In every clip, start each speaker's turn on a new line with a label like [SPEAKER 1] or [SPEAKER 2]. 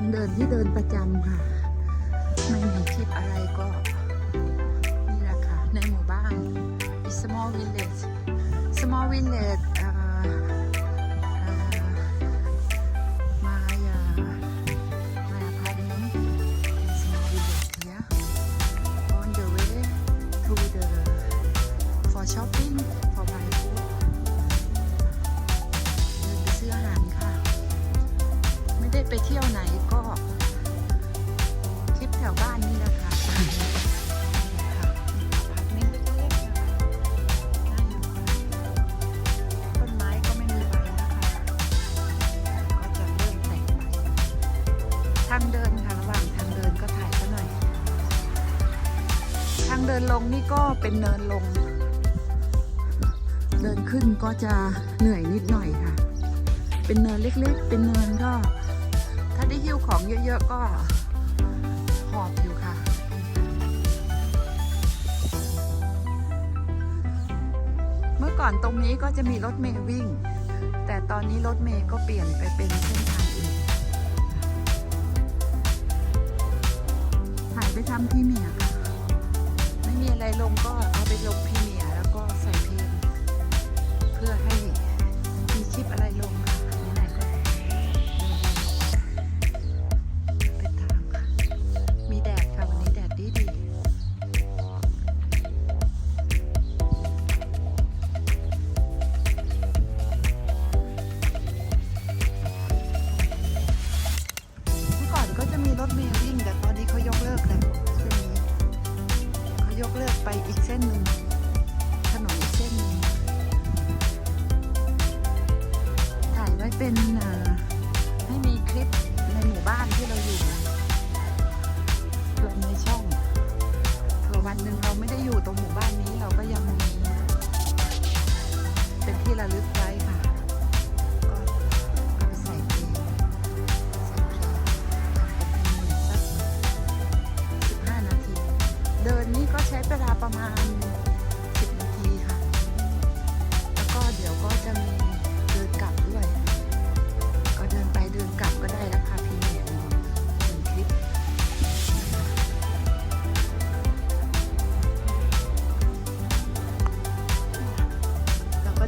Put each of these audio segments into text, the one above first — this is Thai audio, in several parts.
[SPEAKER 1] ทางเดินที่เดินประจำค่ะ ไม่มีคลิปอะไรก็ นี่แหละค่ะ ในหมู่บ้าน small village small village uh, งนลงนี่ก็เป็นเนินลง เดินขึ้นก็จะเหนื่อยนิดหน่อยค่ะ เป็นเนินเล็กๆ เป็นเนินก็ ถ้าได้หิ้วของเยอะๆก็หอบอยู่ค่ะเมื่อก่อนตรงนี้ก็จะมีรถเมล์วิ่ง แต่ตอนนี้รถเมล์ก็เปลี่ยนไปเป็นเส้นทางอื่นถ่ายไปทำพรีเมียค่ะ มีอะไรลงก็เอาไปลงพรีเมีย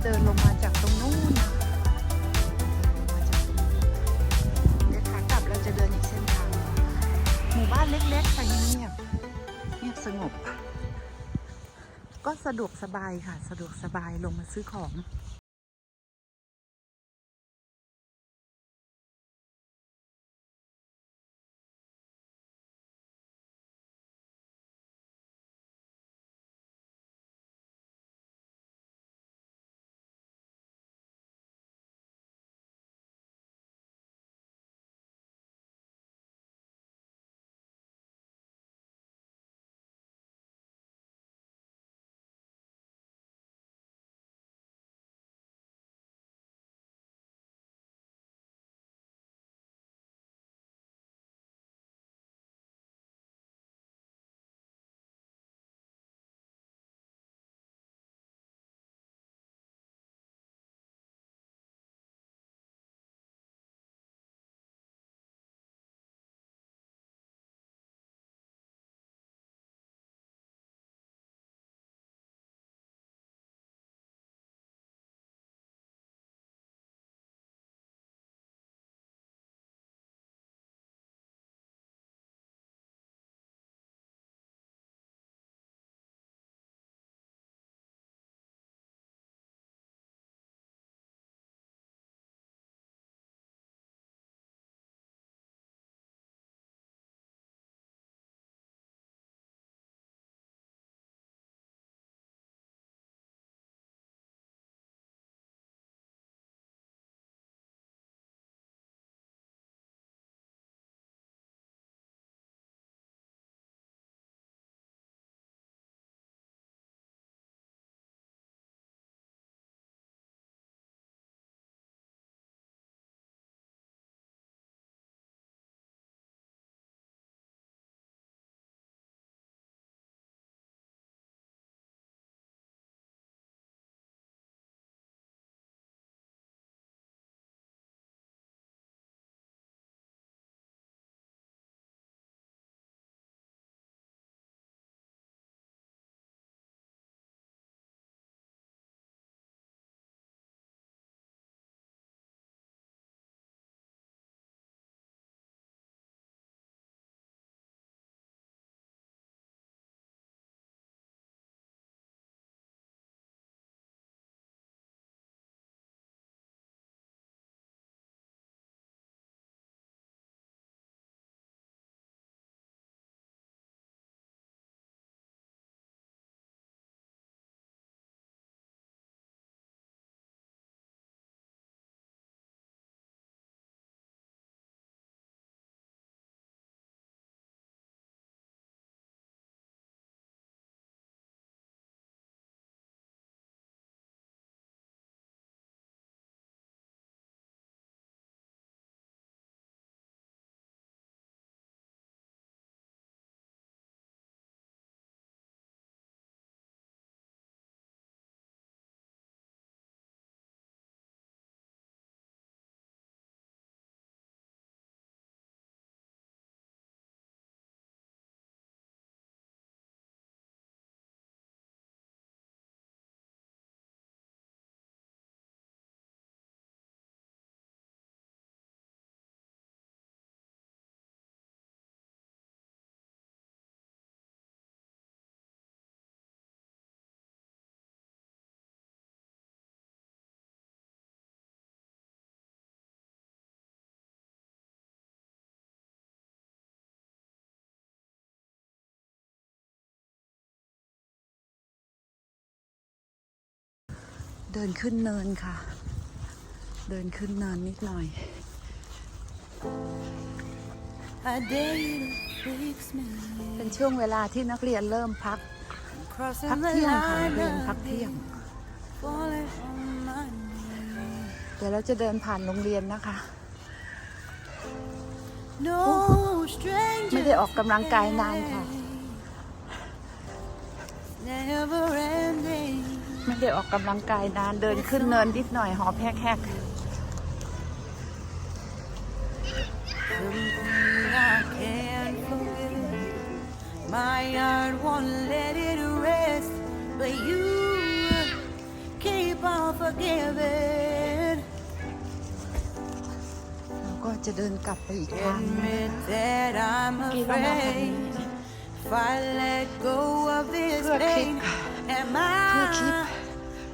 [SPEAKER 1] เดินลงมาจากตรงนู้นนะคะเดี๋ยวขากลับเราจะเดินอีกเส้นทาง หมู่บ้านเล็กๆค่ะเงียบเงียบสงบ ก็สะดวกสบายค่ะ สะดวกสบายลงมาซื้อของ เดินขึ้นเนินค่ะ เดินขึ้นเนินนิดหน่อย
[SPEAKER 2] A day that freaks me.
[SPEAKER 1] เป็นช่วงเวลาที่นักเรียนเริ่มพัก พัก
[SPEAKER 2] Crossing the
[SPEAKER 1] เที่ยงค่ะนัก
[SPEAKER 2] line
[SPEAKER 1] เรียน
[SPEAKER 2] of
[SPEAKER 1] พักเที่ยง
[SPEAKER 2] falling on my knees.
[SPEAKER 1] เดี๋ยวเราจะเดินผ่านโรงเรียนนะคะ
[SPEAKER 2] No stranger.
[SPEAKER 1] ไม่ได้ออกกำลังกายนานค่ะ
[SPEAKER 2] Never ending.
[SPEAKER 1] ไม่ได้ออกกำลังกายนานเดินขึ้นเนินนิดหน่อยหอบแฮก
[SPEAKER 2] Something I can't forget. My heart won't let it rest, but you keep on forgiving.
[SPEAKER 1] ๆเราก็จะเดินกลับไปอีกทาง
[SPEAKER 2] Admit that I'm
[SPEAKER 1] เมื่อกี้เรามาทาง
[SPEAKER 2] afraid.
[SPEAKER 1] นี้
[SPEAKER 2] If I let go of this
[SPEAKER 1] เพื่อคลิป
[SPEAKER 2] pain, am
[SPEAKER 1] เพื่อคลิป
[SPEAKER 2] I completely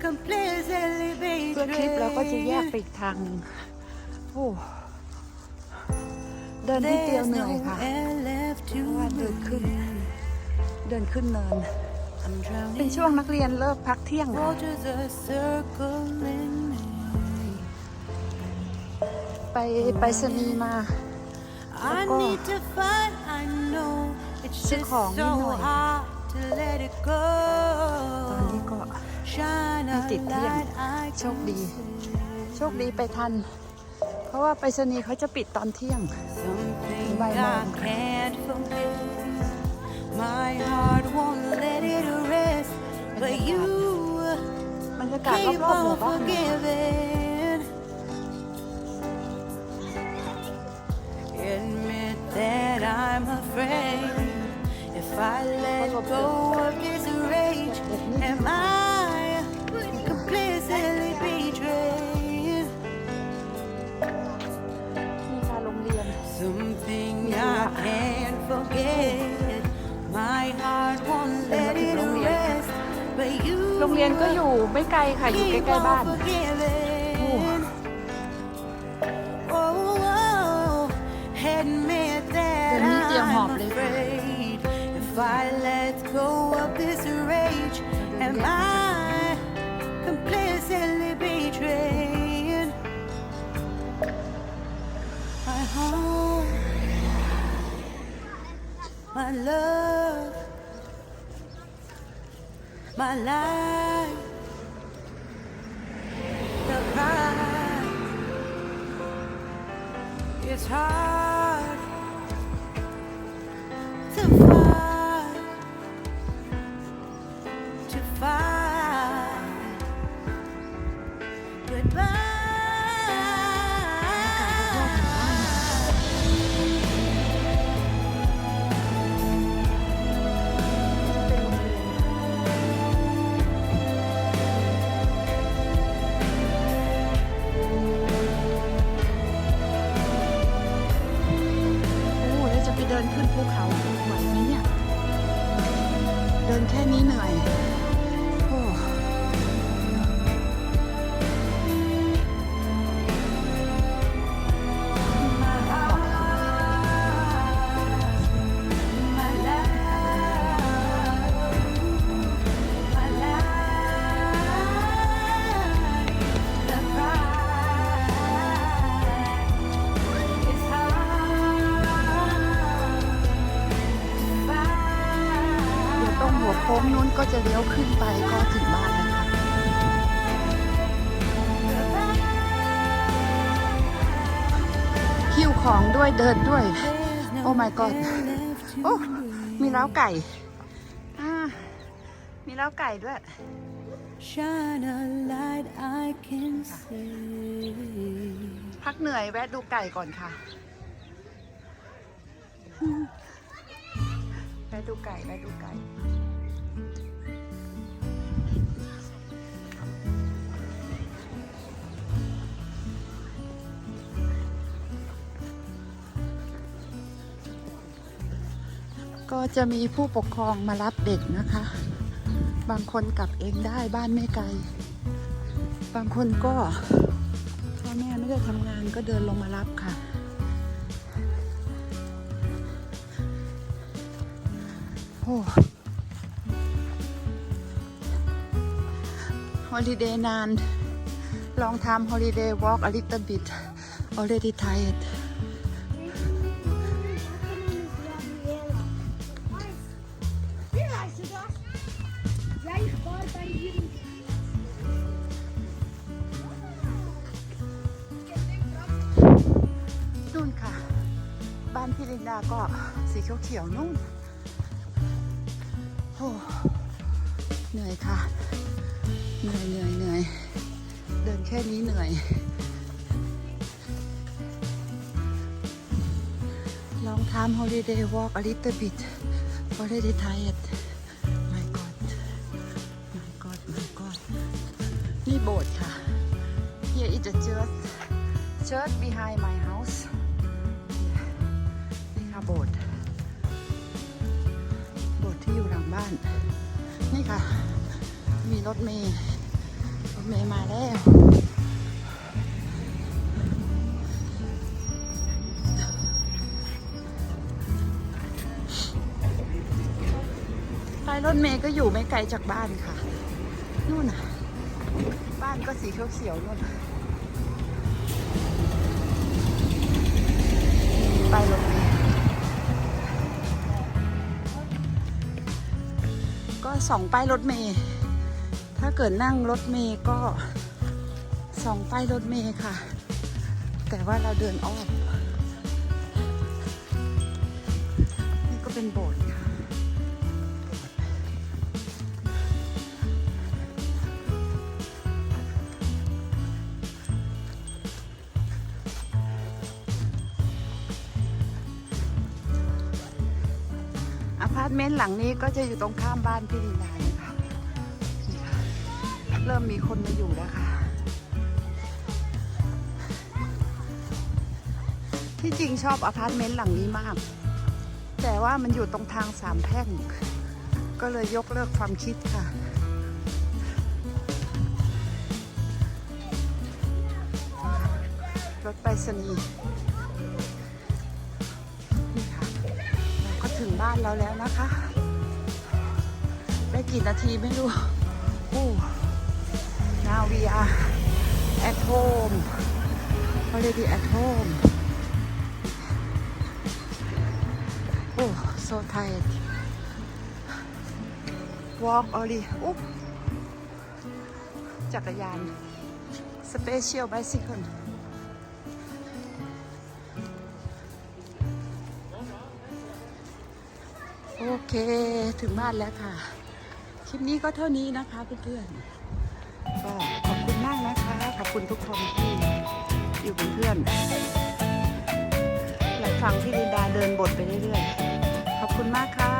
[SPEAKER 1] เพื่อคลิปเราก็จะแยกไปอีกทางโอ้เดินที่เดียวเหนื่อยค่ะเพราะว่าเดินขึ้น เดินขึ้นเนิน เป็นช่วงนักเรียนเลิกพักเที่ยงค่ะไปไปสนีมา
[SPEAKER 2] I
[SPEAKER 1] go.
[SPEAKER 2] need to fight. I know it's
[SPEAKER 1] ซื้อของนิดหน่อยตอนนี้ก็ ไม่
[SPEAKER 2] a
[SPEAKER 1] ติดเที่ยง
[SPEAKER 2] light I
[SPEAKER 1] โชค
[SPEAKER 2] can
[SPEAKER 1] ดี
[SPEAKER 2] see.
[SPEAKER 1] โชคดีไปทัน เพราะว่าไปสนีย์เขาจะปิดตอนเที่ยง
[SPEAKER 2] Something
[SPEAKER 1] Bye,
[SPEAKER 2] I
[SPEAKER 1] Mom.
[SPEAKER 2] can't forget. My heart won't let it rest, but you
[SPEAKER 1] บรรยากาศ
[SPEAKER 2] keep
[SPEAKER 1] รอบๆหมู่
[SPEAKER 2] on
[SPEAKER 1] บ้านนะคะ
[SPEAKER 2] forgiving. Admit
[SPEAKER 1] ยนก็อยู่ไม่ไกลค่ะ อยู่
[SPEAKER 2] keep
[SPEAKER 1] ใกล้ๆบ้า
[SPEAKER 2] on
[SPEAKER 1] น
[SPEAKER 2] forgiving. Oh, oh, admit that
[SPEAKER 1] เดี๋ยวนี้เตรียมหอบ
[SPEAKER 2] I'm
[SPEAKER 1] เลยค่ะ
[SPEAKER 2] afraid. If I let go of this rage, am I
[SPEAKER 1] จะเลี้ยวขึ้นไปก็ถึงบ้านแล้วค่ะหิ้วของด้วยเดินด้วย โอ้ my god โอ้ มีเล้าไก่อ่ามีเล้าไก่ด้วย
[SPEAKER 2] Shine a light I can see.
[SPEAKER 1] พักเหนื่อยแวะดูไก่ก่อนค่ะ แวะดูไก่ แวะดูไก่ ก็จะมีผู้ปกครองมารับเด็กนะคะ บางคนกลับเองได้บ้านไม่ไกล บางคนก็พ่อแม่ไม่ได้ทำงานก็เดินลงมารับค่ะ โอ้ห holiday นาน long time holiday walk a little bit already tired เขียวๆนุ่มโอ้เหนื่อยค่ะ เหนื่อยเหนื่อยเหนื่อยเดินแค่นี้เหนื่อยลองทำ holiday walk a little bit already tired my god my god my god นี่โบสถ์ค่ะ here is the church church behind my house ค่ะ มีรถเมย์รถเมย์มาแล้วป้ายรถเมย์ก็อยู่ไม่ไกลจากบ้านค่ะ นู่นน่ะ บ้านก็สีเขียวๆนู่นป้ายรถเมย์ สองป้ายรถเมย์ถ้าเกิดนั่งรถเมย์ก็สองป้ายรถเมย์ค่ะ แต่ว่าเราเดินอ้อมนี่ก็เป็นโบสถ์ค่ะ อพาร์ตเมนต์หลังนี้ก็จะอยู่ตรงข้ามบ้านพี่ลีนาเลยค่ะคะเริ่มมีคนมาอยู่แล้วค่ะ ที่จริงชอบอพาร์ตเมนต์หลังนี้มาก แต่ว่ามันอยู่ตรงทางสามแพร่ง ก็เลยยกเลิกความคิดค่ะรถไปรษณีย์ บ้านเราแล้วนะคะ ได้กี่นาทีไม่รู้โอ้ now we are at home already at home โอ้ so tired walk only อุ๊บจักรยาน special bicycle เค ถึงบ้านแล้วค่ะ คลิปนี้ก็เท่านี้นะคะเพื่อนๆก็ขอบคุณมากนะคะ ขอบคุณทุกคนที่อยู่เป็นเพื่อนและฟังพี่ลินดาเดินบทไปเรื่อยๆ ขอบคุณมากค่ะ